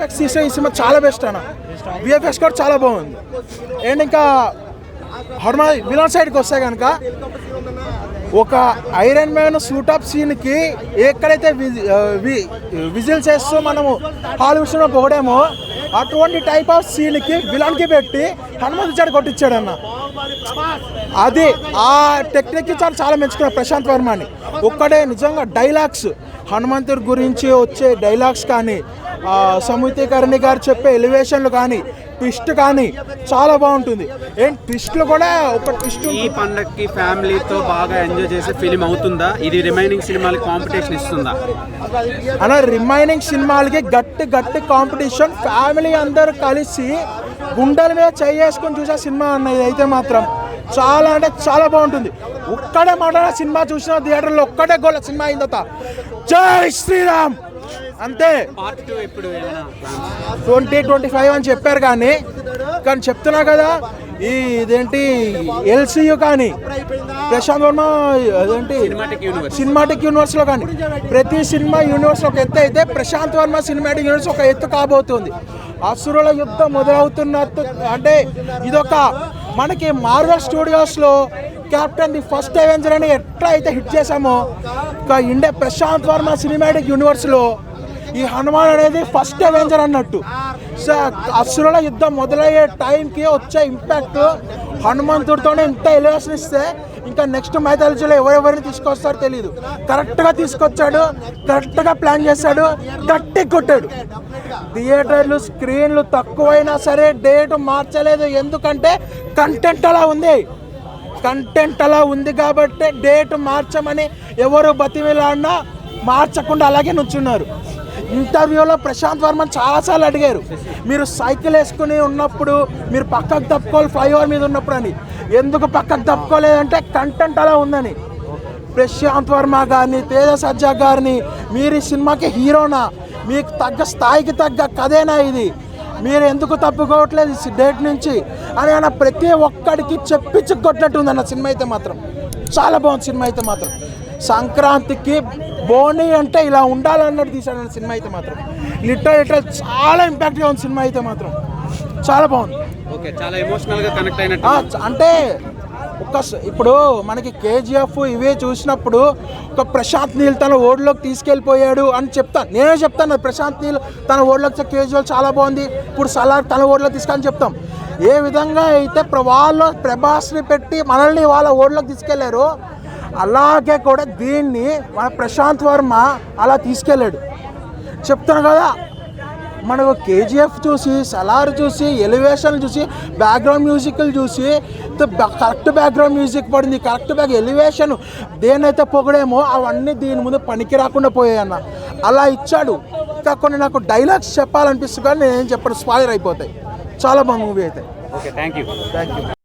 VFX తీసే ఈ cinema చాలా బెస్ట్ అన్న. విఎఫ్ఎక్స్ కూడా చాలా బాగుంది. అండ్ ఇంకా హర్మా విలన్ సైడ్కి వస్తే కనుక ఒక ఐరన్ మ్యాన్ సూట్ సీన్కి ఎక్కడైతే విజి- వి- విజిల్ చేస్తూ మనము హాలీవుడ్స్లో పొగడేమో అటువంటి టైప్ ఆఫ్ సీన్కి విలన్కి పెట్టి హనుమంతు చాడు కొట్టించాడన్న అది ఆ టెక్నిక్ చాలా చాలా మెచ్చుకున్నాడు ప్రశాంత్ వర్మని. ఒక్కడే నిజంగా డైలాగ్స్ హనుమంతుడి గురించి వచ్చే డైలాగ్స్ కానీ ఆ, సముద్రీకరణి గారు చెప్పే ఎలివేషన్లు కానీ ట్విస్ట్ కానీ చాలా బాగుంటుంది. ఏం ట్విస్ట్లు కూడా ఒక ట్విస్ట్ ఈ పండక్కి ఫ్యామిలీతో బాగా ఎంజాయ్ చేసే ఫిలిం అవుతుందా? ఇది రిమైనింగ్ సినిమాలకి కాంపిటీషన్ ఇస్తుందా? అలా రిమైనింగ్ సినిమాలకి గట్టి గట్టి కాంపిటీషన్. ఫ్యామిలీ అందరూ కలిసి గుండెల మీద చేసుకొని చూసే సినిమా అన్నది అయితే మాత్రం. చాలా అంటే చాలా బాగుంటుంది. ఒక్కడే మాట సినిమా చూసిన థియేటర్లో ఒక్కటే గోల సినిమా అయిన తర్వాత జై శ్రీరామ్! అంతే? ట్వంటీ ట్వంటీ ఫైవ్ అని చెప్పారు కానీ కానీ చెప్తున్నా కదా ఈ ఇదేంటి ఎల్సీయు కానీ ప్రశాంత్ వర్మ అదేంటి సినిమాటిక్ యూనివర్స్ సినిమాటిక్ యూనివర్స్లో కానీ ప్రతి సినిమా యూనివర్స్ ఒక ఎత్తు అయితే ప్రశాంత్ వర్మ సినిమాటిక్ యూనివర్స్ ఒక ఎత్తు కాబోతుంది. అసురుల యుద్ధం మొదలవుతున్నట్టు అంటే ఇదొక మనకి మార్వల్ స్టూడియోస్లో క్యాప్టెన్ ది ఫస్ట్ అవెంజర్ అని ఎట్లా అయితే హిట్ చేసామో ఇక ఇండియా ప్రశాంత్ వర్మ సినిమాటిక్ యూనివర్స్లో ఈ హనుమాన్ అనేది ఫస్ట్ అవెంజర్ అన్నట్టు. సో అసురుల యుద్ధం మొదలయ్యే టైంకి వచ్చే ఇంపాక్ట్ హనుమంతుడితోనే ఇంత ఎలివేషన్ ఇస్తే ఇంకా నెక్స్ట్ మైథాలజీలో ఎవరెవరిని తీసుకొస్తారో తెలియదు కరెక్ట్గా తీసుకొచ్చాడు కరెక్ట్గా ప్లాన్ చేశాడు గట్టి కొట్టాడు. థియేటర్లు స్క్రీన్లు తక్కువైనా సరే డేట్ మార్చలేదు. ఎందుకంటే కంటెంట్ అలా ఉంది. కంటెంట్ అలా ఉంది కాబట్టి డేట్ మార్చమని ఎవరు బతిమిలాడినా మార్చకుండా అలాగే నుంచున్నారు. ఇంటర్వ్యూలో ప్రశాంత్ వర్మ చాలాసార్లు అడిగారు. మీరు సైకిల్ వేసుకుని ఉన్నప్పుడు మీరు పక్కకు తప్పుకోవాలి ఫ్లైఓవర్ మీద ఉన్నప్పుడు అని. ఎందుకు పక్కకు తప్పుకోలేదంటే కంటెంట్ అలా ఉందని. ప్రశాంత్ వర్మ గారిని తేజ సజ్జా గారిని మీరు ఈ సినిమాకి హీరోనా? మీకు తగ్గ స్థాయికి తగ్గ కథేనా ఇది? మీరు ఎందుకు తప్పుకోవట్లేదు ఈ డేట్ నుంచి? అని ఆయన ప్రతి ఒక్కడికి చెప్పించి అన్న సినిమా అయితే మాత్రం. చాలా బాగుంది సినిమా అయితే మాత్రం. సంక్రాంతికి బోని అంటే ఇలా ఉండాలన్నట్టు తీశాడు అన్న సినిమా అయితే మాత్రం. లిటరల్ లిటరల్ చాలా ఇంపాక్ట్గా ఉంది సినిమా అయితే మాత్రం. చాలా బాగుంది. ఓకే చాలా ఎమోషనల్గా కనెక్ట్ అయినట్టు. అంటే ఒక ఇప్పుడు మనకి కేజీఎఫ్ ఇవే చూసినప్పుడు ఒక ప్రశాంత్ నీల్ తన ఓడిలోకి తీసుకెళ్ళిపోయాడు అని చెప్తాను నేనే చెప్తాను ప్రశాంత్ నీల్ తన ఓడిలోకి కేజీఎఫ్ చాలా బాగుంది ఇప్పుడు సలార్ తన ఓడిలో తీసుకొని చెప్తాం. ఏ విధంగా అయితే వాళ్ళు ప్రభాస్ని పెట్టి మనల్ని వాళ్ళ ఓడిలోకి తీసుకెళ్ళారు అలాగే కూడా దీన్ని మన ప్రశాంత్ వర్మ అలా తీసుకెళ్ళాడు. చెప్తాను కదా మనకు కేజీఎఫ్ చూసి సలార్ చూసి ఎలివేషన్ చూసి బ్యాక్గ్రౌండ్ మ్యూజిక్లు చూసి కరెక్ట్ బ్యాక్గ్రౌండ్ మ్యూజిక్ పడింది కరెక్ట్ బ్యాక్ ఎలివేషన్ దేనైతే పొగడేమో అవన్నీ దీని ముందు పనికి రాకుండా పోయాయన్న అలా ఇచ్చాడు. ఇంకా కొన్ని నాకు డైలాగ్స్ చెప్పాలనిపిస్తుంది కానీ నేనేం చెప్పను స్పాయిలర్ అయిపోతాయి. చాలా బాగుంది మూవీ అయితే. Okay thank you thank you